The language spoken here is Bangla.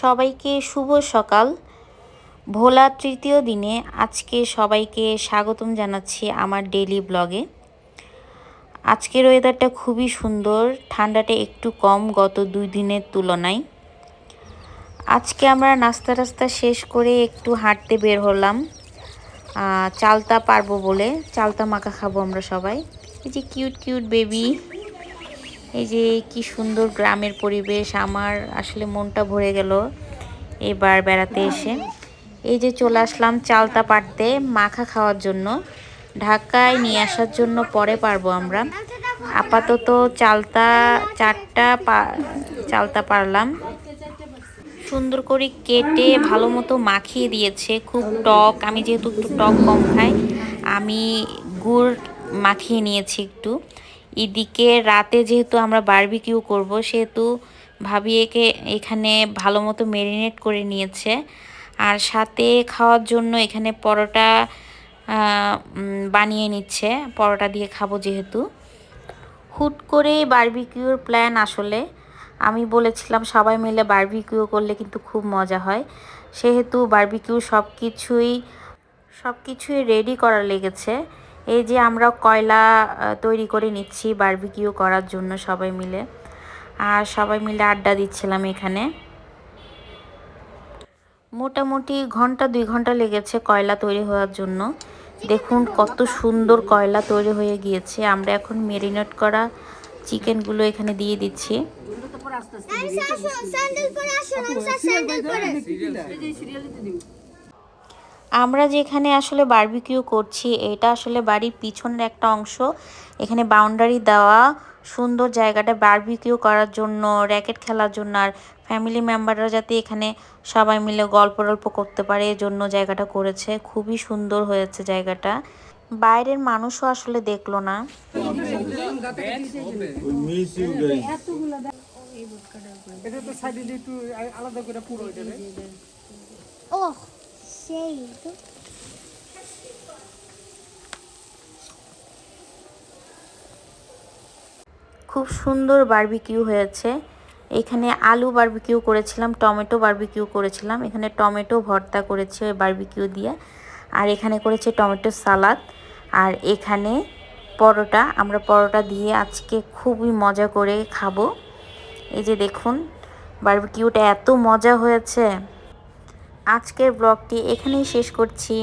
সবাইকে শুভ সকাল। ভোলা তৃতীয় দিনে আজকে সবাইকে স্বাগতম জানাচ্ছি আমার ডেলি ব্লগে আজকের ওয়েদারটা খুবই সুন্দর, ঠান্ডাটা একটু কম গত দুই দিনের তুলনায়। আজকে আমরা নাস্তা টাস্তা শেষ করে একটু হাঁটতে বের হলাম। চালতা পারব বলে। চালতা মাখা খাব আমরা সবাই। এই যে কিউট কিউট বেবি এই যে কি সুন্দর গ্রামের পরিবেশ। আমার আসলে মনটা ভরে গেল এবার বেড়াতে এসে। এই যে চলে আসলাম চালতা পাড়তে মাখা খাওয়ার জন্য। ঢাকায় নিয়ে আসার জন্য পরে পারব আমরা। আপাতত চালতা চারটা চালতা পারলাম। সুন্দর করে কেটে ভালো মতো মাখিয়ে দিয়েছে। খুব টক, আমি যেহেতু একটু টক কম খাই, আমি গুড় মাখিয়ে নিয়েছি একটু। এদিকে রাতে যেহেতু আমরা বারবিকিউ করব, সেহেতু ভাবি একে, এখানে ভালো মতো মেরিনেট করে নিয়েছে। আর সাথে খাওয়ার জন্য এখানে পরোটা বানিয়ে নিচ্ছে। পরোটা দিয়ে খাব যেহেতু। হুট করে বারবিকিউর প্ল্যান আসলে। আমি বলেছিলাম সবাই মিলে বার্বিকিউ করলে কিন্তু খুব মজা হয়। সেহেতু বারবিকিউ সব কিছুই সব কিছুই রেডি করা লেগেছে। এই যে আমরা কয়লা তৈরি করে নিচ্ছি বার্বিকিউ করার জন্য সবাই মিলে। আর সবাই মিলে আড্ডা দিচ্ছিলাম এখানে। মোটামুটি ঘণ্টা দুই ঘণ্টা লেগেছে কয়লা তৈরি হওয়ার জন্য। দেখুন কত সুন্দর কয়লা তৈরি হয়ে গিয়েছে। আমরা এখন মেরিনেট করা চিকেনগুলো এখানে দিয়ে দিচ্ছি। পরে আস্তে আস্তে আসো স্যান্ডেল পরে আসো আইসা স্যান্ডেল পরে। আমরা যেখানে আসলে বারবিকিউ করছি এটা আসলে বাড়ির পিছনের একটা অংশ। এখানে বাউন্ডারি দেওয়া সুন্দর জায়গাটা বারবিকিউ করার জন্য র্যাকেট খেলার জন্য আর ফ্যামিলি মেম্বাররা যাতে এখানে সবাই মিলে গল্প টল্প করতে পারে এজন্য জায়গাটা করেছে। খুবই সুন্দর হয়েছে জায়গাটা। বাইরের মানুষও আসলে দেখল না। Guys. এটা তো সাইডে একটু আলাদা করে পুরো হয়ে যাবে ও সেই তো। খুব সুন্দর বারবিকিউ হয়েছে। এখানে আলু বারবিকিউ করেছিলাম টমেটো বারবিকিউ করেছিলাম। এখানে টমেটো ভর্তা করেছে ওই বারবিকিউ দিয়ে। আর এখানে করেছে টমেটো সালাদ। আর এখানে পরোটা আমরা পরোটা দিয়ে আজকে খুবই মজা করে খাব। এই যে দেখুন বারবিকিউটা এত মজা হয়েছে। আজকের ব্লগটি এখানেই শেষ করছি।